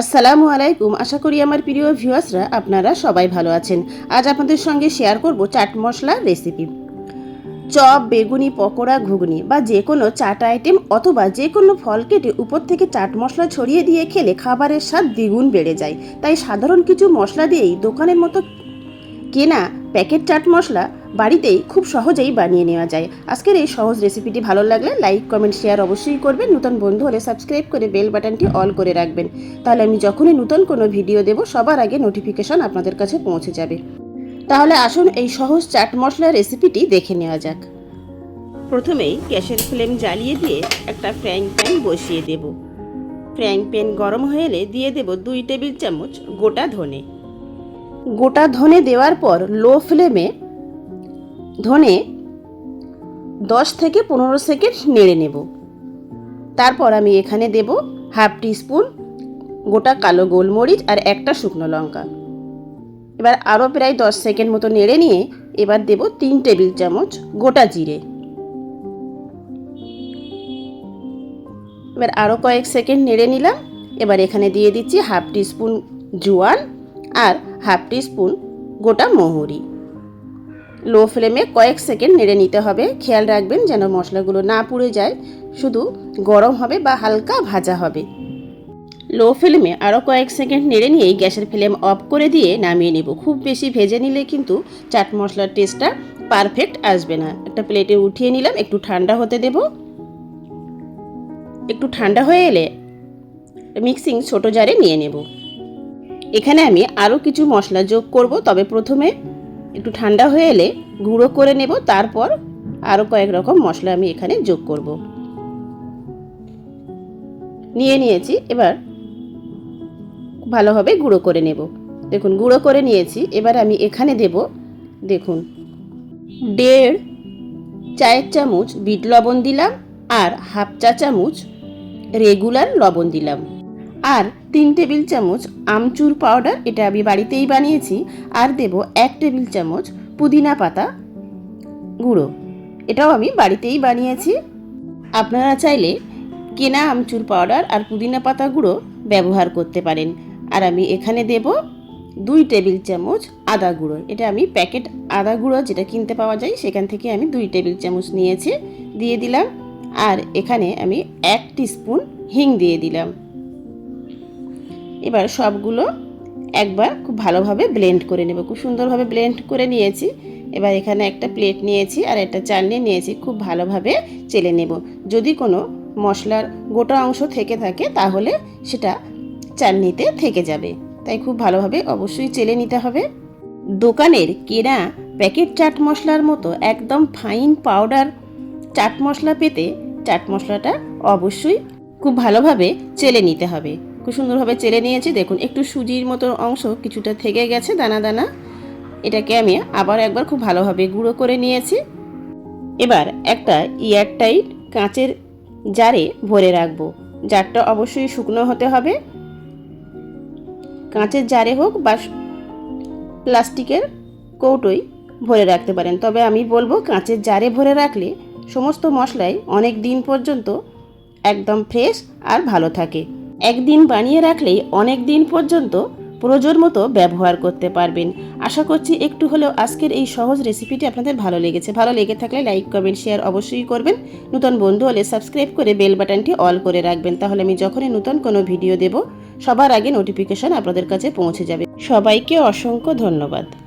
আসসালামু আলাইকুম। আশা করি আমার প্রিয় ভিউয়ার্সরা আপনারা সবাই ভালো আছেন। আজ আপনাদের সঙ্গে শেয়ার করব চাট মশলার রেসিপি। চপ, বেগুনি, পকোড়া, ঘুগনি বা যে কোনো চাট আইটেম অথবা যে কোনো ফল কেটে উপর থেকে চাট মশলা ছড়িয়ে দিয়ে খেলে খাবারের স্বাদ দ্বিগুণ বেড়ে যায়। তাই সাধারণ কিছু মশলা দিয়েই দোকানের মতো কেনা প্যাকেট চাট মশলা বাড়িতেই খুব সহজেই বানিয়ে নেওয়া যায়। আজকের এই সহজ রেসিপিটি ভালো লাগলে লাইক কমেন্ট শেয়ার অবশ্যই করবেন। নতুন বন্ধু হলে সাবস্ক্রাইব করে বেল বাটনটি অল করে রাখবেন। তাহলে আমি যখনই নতুন কোনো ভিডিও দেব, সবার আগে নোটিফিকেশন আপনাদের কাছে পৌঁছে যাবে। তাহলে আসুন এই সহজ চাট মশলা রেসিপিটি দেখে নেওয়া যাক। প্রথমেই গ্যাসের ফ্লেম জ্বালিয়ে দিয়ে একটা ফ্রাইং প্যান বসিয়ে দেব। ফ্রাইং প্যান গরম হয়ে এলে দিয়ে দেব দুই টেবিল চামচ গোটা ধনে। গোটা ধনে দেওয়ার পর লো ফ্লেমে ধনে দশ থেকে পনেরো সেকেন্ড নেড়ে নেব। তারপর আমি এখানে দেব হাফ স্পুন গোটা কালো গোলমরিচ আর একটা শুকনো লঙ্কা। এবার আরও প্রায় দশ সেকেন্ড মতো নেড়ে নিয়ে এবার দেব তিন টেবিল চামচ গোটা জিরে। এবার আরও কয়েক সেকেন্ড নেড়ে নিলাম। এবার এখানে দিয়ে দিচ্ছি হাফ স্পুন জোয়ান আর হাফ স্পুন গোটা মহুরি। লো ফ্লেমে কয়েক সেকেন্ড নেড়ে নিতে হবে। খেয়াল রাখবেন যেন মশলাগুলো না পুড়ে যায়। শুধু গরম হবে বা হালকা ভাজা হবে। লো ফ্লেমে আরও কয়েক সেকেন্ড নেড়ে নিয়েই গ্যাসের ফ্লেম অফ করে দিয়ে নামিয়ে নেব। খুব বেশি ভেজে নিলে কিন্তু চাট মশলার টেস্টটা পারফেক্ট আসবে না। একটা প্লেটে উঠিয়ে নিলাম, একটু ঠান্ডা হতে দেব। একটু ঠান্ডা হয়ে এলে মিক্সিং ছোট জারে নিয়ে নেব। এখানে আমি আরও কিছু মশলা যোগ করব, তবে প্রথমে একটু ঠান্ডা হয়ে এলে গুঁড়ো করে নেব, তারপর আরও কয়েক রকম মশলা আমি এখানে যোগ করব। নিয়ে নিয়েছি, এবার ভালোভাবে গুঁড়ো করে নেব। দেখুন, গুঁড়ো করে নিয়েছি, এবার আমি এখানে দেব, দেখুন, দেড় চায়ের চামচ বিট লবণ দিলাম আর হাফ চা চামচ রেগুলার লবণ দিলাম। আর তিন টেবিল চামচ আমচুর পাউডার এটা আমি বাড়িতেই বানিয়েছি। আর দেব এক টেবিল চামচ পুদিনা পাতা গুঁড়ো, এটাও আমি বাড়িতেই বানিয়েছি। আপনারা চাইলে কেনা আমচুর পাউডার আর পুদিনা পাতা গুঁড়ো ব্যবহার করতে পারেন। আর আমি এখানে দেব দুই টেবিল চামচ আদা গুঁড়ো, এটা আমি প্যাকেট আদা গুঁড়ো যেটা কিনতে পাওয়া যায় সেখান থেকে আমি দুই টেবিল চামচ নিয়েছি, দিয়ে দিলাম। আর এখানে আমি এক স্পুন হিং দিয়ে দিলাম। এবার সবগুলো একবার খুব ভালোভাবে ব্লেন্ড করে নেব। খুব সুন্দরভাবে ব্লেন্ড করে নিয়েছি। এবার এখানে একটা প্লেট নিয়েছি আর একটা চালনি নিয়েছি, খুব ভালোভাবে চেলে নেব। যদি কোনো মশলার গোটা অংশ থেকে থাকে, তাহলে সেটা চালনিতে থেকে যাবে। তাই খুব ভালোভাবে অবশ্যই চেলে নিতে হবে। দোকানের কেনা প্যাকেট চাট মশলার মতো একদম ফাইন পাউডার চাট মশলা পেতে চাট মশলাটা অবশ্যই খুব ভালোভাবে চেলে নিতে হবে। খুব সুন্দরভাবে চেলে নিয়েছি। দেখুন, একটু সুজির মতো অংশ কিছুটা থেকে গেছে, দানা দানা। এটাকে আমি আবার একবার খুব ভালোভাবে গুঁড়ো করে নিয়েছি। এবার একটা এয়ারটাইট কাঁচের জারে ভরে রাখব। জারটা অবশ্যই শুকনো হতে হবে। কাঁচের জারে হোক বা প্লাস্টিকের কৌটোই ভরে রাখতে পারেন। তবে আমি বলব, কাঁচের জারে ভরে রাখলে সমস্ত মশলাই অনেক দিন পর্যন্ত একদম ফ্রেশ আর ভালো থাকে। একদিন বানিয়ে রাখলেই অনেক দিন পর্যন্ত প্রয়োজন মতো ব্যবহার করতে পারবেন। আশা করছি একটু হলেও আজকের এই সহজ রেসিপিটি আপনাদের ভালো লেগেছে। ভালো লেগে থাকলে লাইক কমেন্ট শেয়ার অবশ্যই করবেন। নতুন বন্ধু হলে সাবস্ক্রাইব করে বেল বাটনটি অল করে রাখবেন। তাহলে আমি যখনই নতুন কোনো ভিডিও দেব, সবার আগে নোটিফিকেশন আপনাদের কাছে পৌঁছে যাবে। সবাইকে অসংখ্য ধন্যবাদ।